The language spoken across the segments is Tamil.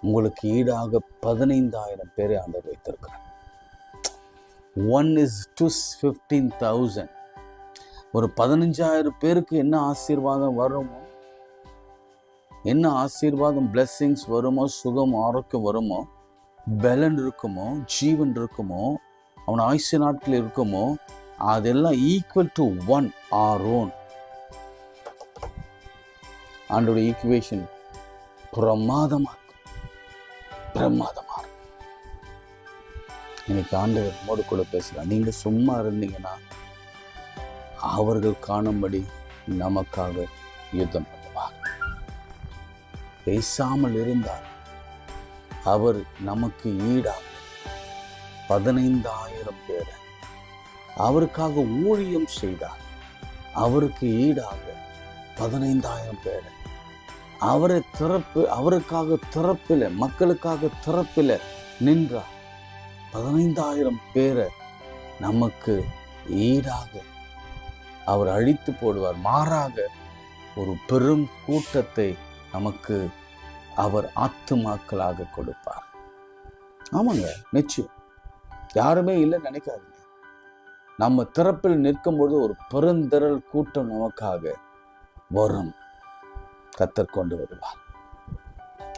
உங்களுக்கு ஈடாக பதினைந்தாயிரம் பேரை ஆண்டவர் வைத்திருக்கிறார். One is to fifteen thousand ஒரு பதினஞ்சாயிரம் பேருக்கு என்ன ஆசீர்வாதம் வருமோ? என்ன ஆசீர்வாதம் பிளெஸ்ஸிங்ஸ் வருமோ சுகம் ஆரோக்கியம் வருமோ? பலன் இருக்குமோ? ஜீவன் இருக்குமோ? அவன் ஆயுசு நாட்கள் இருக்குமோ? அதெல்லாம் equal to one or one ஆண்டோட ஈக்குவேஷன் பிரமாதமாக பிரமாதமாக பிரமாதமா இருக்கும். இன்னைக்கு ஆண்டவர் மோடு கூட பேசலாம் நீங்க சும்மா இருந்தீங்கன்னா அவர்கள் காணும்படி நமக்காக யுத்தம் பண்ணுவார். பேசாமல் இருந்தார் அவர் நமக்கு ஈடாக பதினைந்தாயிரம் பேரை அவருக்காக ஊழியம் செய்தார் அவருக்கு ஈடாக பதினைந்தாயிரம் பேரை அவரை திறப்பு அவருக்காக திறப்பில் மக்களுக்காக திறப்பில் நின்றார் பதினைந்தாயிரம் பேரை நமக்கு ஈடாக அவர் அழித்து போடுவார். மாறாக ஒரு பெரும் கூட்டத்தை நமக்கு அவர் ஆத்துமாக்களாக கொடுப்பார். ஆமாங்க நிச்சயம். யாருமே இல்லை நினைக்காதீங்க. நம்ம திறப்பில் நிற்கும் பொழுது ஒரு பெருந்திரள் கூட்டம் நமக்காக வரும். கத்தர் கொண்டு வருவார்.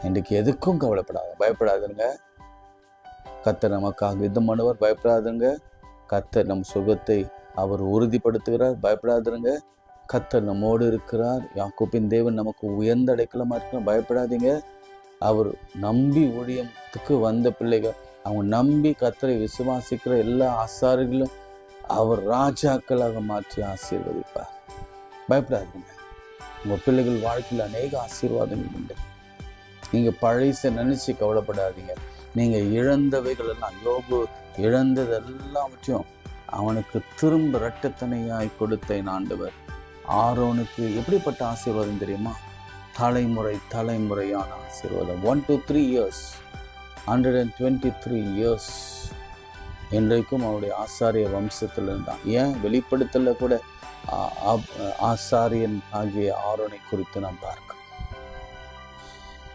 இன்றைக்கு எதுக்கும் கவலைப்படாத பயப்படாதுங்க. கத்தர் நமக்காக யுத்தம் பண்ணுவார் பயப்படாதுங்க. கத்தர் நம் சுகத்தை அவர் உறுதிப்படுத்துகிறார் பயப்படாதுங்க. கத்தர் நம்மோடு இருக்கிறார். யாக்கோப்பின் தேவன் நமக்கு உயர்ந்த அடைக்கலமாக இருக்கிறார் பயப்படாதீங்க. அவர் நம்பி ஊழியத்துக்கு வந்த பிள்ளைகள் அவங்க நம்பி கத்தரை விசுவாசிக்கிற எல்லா ஆசாரிகளும் அவர் ராஜாக்களாக மாற்றி ஆசீர்வதிப்பார். பயப்படாதீங்க. உங்கள் பிள்ளைகள் வாழ்க்கையில் அநேக ஆசீர்வாதங்கள் உண்டு. நீங்கள் பழைச நினச்சி கவலைப்படாதீங்க. நீங்கள் இழந்தவைகள் எல்லாம் யோபு இழந்தது எல்லாவற்றையும் அவனுக்கு திரும்ப இரட்டத்தனையாய் கொடுத்த ஆண்டவர். ஆரோனுக்கு எப்படிப்பட்ட ஆசீர்வாதம் தெரியுமா? தலைமுறை தலைமுறையான ஆசீர்வாதம். One two three years hundred and twenty three years இன்றைக்கும் அவருடைய ஆசாரிய வம்சத்தில் இருந்தான் ஏன்? வெளிப்படுத்தல கூட. ஆசாரியன் ஆகிய ஆரோனை குறித்து நாம் பார்க்கிறோம்.